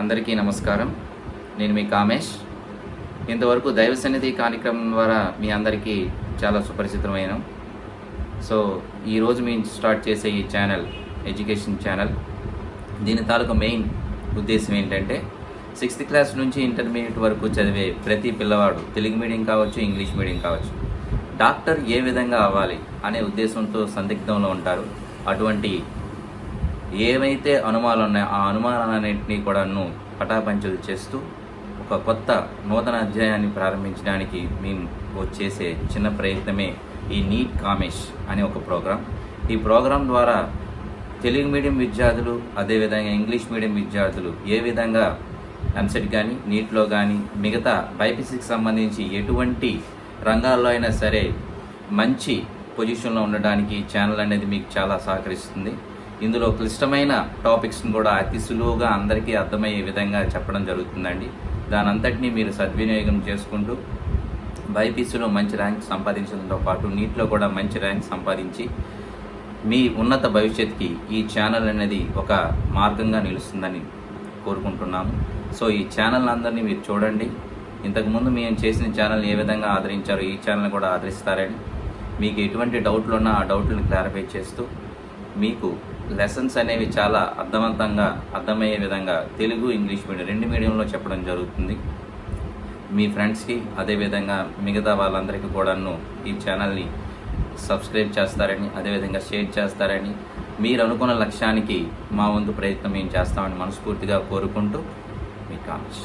అందరికీ నమస్కారం. నేను మీ కామేష్. ఇంతవరకు దైవ సన్నిధి కార్యక్రమం ద్వారా మీ అందరికీ చాలా సుపరిచితమైన సో ఈరోజు మేము స్టార్ట్ చేసే ఈ ఛానల్ ఎడ్యుకేషన్ ఛానల్ దీని తాలూకా మెయిన్ ఉద్దేశం ఏంటంటే సిక్స్త్ క్లాస్ నుంచి ఇంటర్మీడియట్ వరకు చదివే ప్రతి పిల్లవాడు తెలుగు మీడియం కావచ్చు ఇంగ్లీష్ మీడియం కావచ్చు డాక్టర్ ఏ విధంగా అవ్వాలి అనే ఉద్దేశంతో సందిగ్ధంలో ఉంటారు. అటువంటి ఏవైతే అనుమానాలు ఉన్నాయో ఆ అనుమానాలన్నింటినీ కూడాను పటాపంచలు చేస్తూ ఒక కొత్త నూతన అధ్యాయాన్ని ప్రారంభించడానికి మేము చేసే చిన్న ప్రయత్నమే ఈ నీట్ కామేష్ అనే ఒక ప్రోగ్రాం. ఈ ప్రోగ్రాం ద్వారా తెలుగు మీడియం విద్యార్థులు అదేవిధంగా ఇంగ్లీష్ మీడియం విద్యార్థులు ఏ విధంగా ఎంసెట్ కానీ నీట్లో కానీ మిగతా బైపీసీకి సంబంధించి ఎటువంటి రంగాల్లో అయినా సరే మంచి పొజిషన్లో ఉండడానికి ఛానల్ అనేది మీకు చాలా సహకరిస్తుంది. ఇందులో క్లిష్టమైన టాపిక్స్ని కూడా అతి సులువుగా అందరికీ అర్థమయ్యే విధంగా చెప్పడం జరుగుతుందండి. దాని అంతటినీ మీరు సద్వినియోగం చేసుకుంటూ బైపీసీలో మంచి ర్యాంక్ సంపాదించడంతో పాటు నీట్లో కూడా మంచి ర్యాంక్ సంపాదించి మీ ఉన్నత భవిష్యత్తుకి ఈ ఛానల్ అనేది ఒక మార్గంగా నిలుస్తుందని కోరుకుంటున్నాము. సో ఈ ఛానల్ అందరినీ మీరు చూడండి. ఇంతకుముందు మేము చేసిన ఛానల్ ఏ విధంగా ఆదరించారో ఈ ఛానల్ కూడా ఆదరిస్తారని. మీకు ఎటువంటి డౌట్లు ఉన్నా ఆ డౌట్లను క్లారిఫై చేస్తూ మీకు లెసన్స్ అనేవి చాలా అర్థవంతంగా అర్థమయ్యే విధంగా తెలుగు ఇంగ్లీష్ మీడియం రెండు మీడియంలో చెప్పడం జరుగుతుంది. మీ ఫ్రెండ్స్కి అదేవిధంగా మిగతా వాళ్ళందరికీ కూడాను ఈ ఛానల్ని సబ్స్క్రైబ్ చేస్తారని అదేవిధంగా షేర్ చేస్తారని మీరు అనుకున్న లక్ష్యానికి మా వంతు ప్రయత్నం మేము చేస్తామని మనస్ఫూర్తిగా కోరుకుంటూ మీ కామెంట్స్.